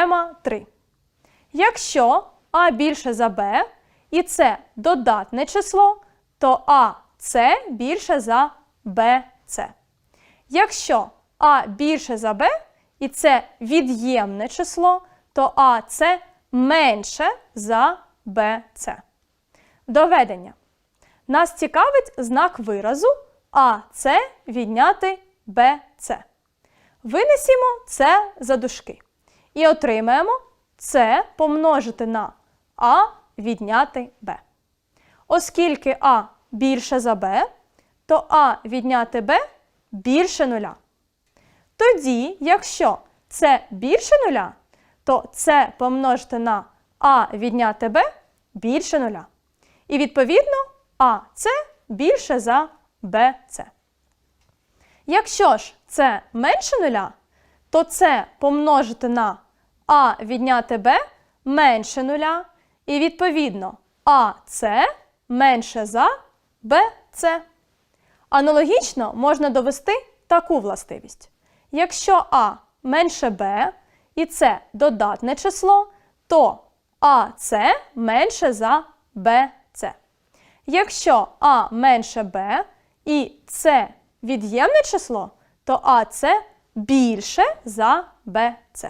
Теорема 3. Якщо А більше за Б і С додатне число, то АС більше за БС. Якщо А більше за Б і це від'ємне число, то АС менше за БС. Доведення. Нас цікавить знак виразу АС відняти БС. Винесімо це за дужки. І отримаємо С помножити на А відняти Б. Оскільки А більше за Б, то А відняти Б більше нуля. Тоді, якщо С більше нуля, то С помножити на А відняти Б більше нуля. І відповідно АС більше за БС. Якщо ж це менше нуля, то це помножити на А відняти Б менше нуля. І відповідно АС менше за БС. Аналогічно можна довести таку властивість. Якщо А менше Б і С додатне число, то АС менше за БС. Якщо А менше Б і С від'ємне число, то АС більше за БС.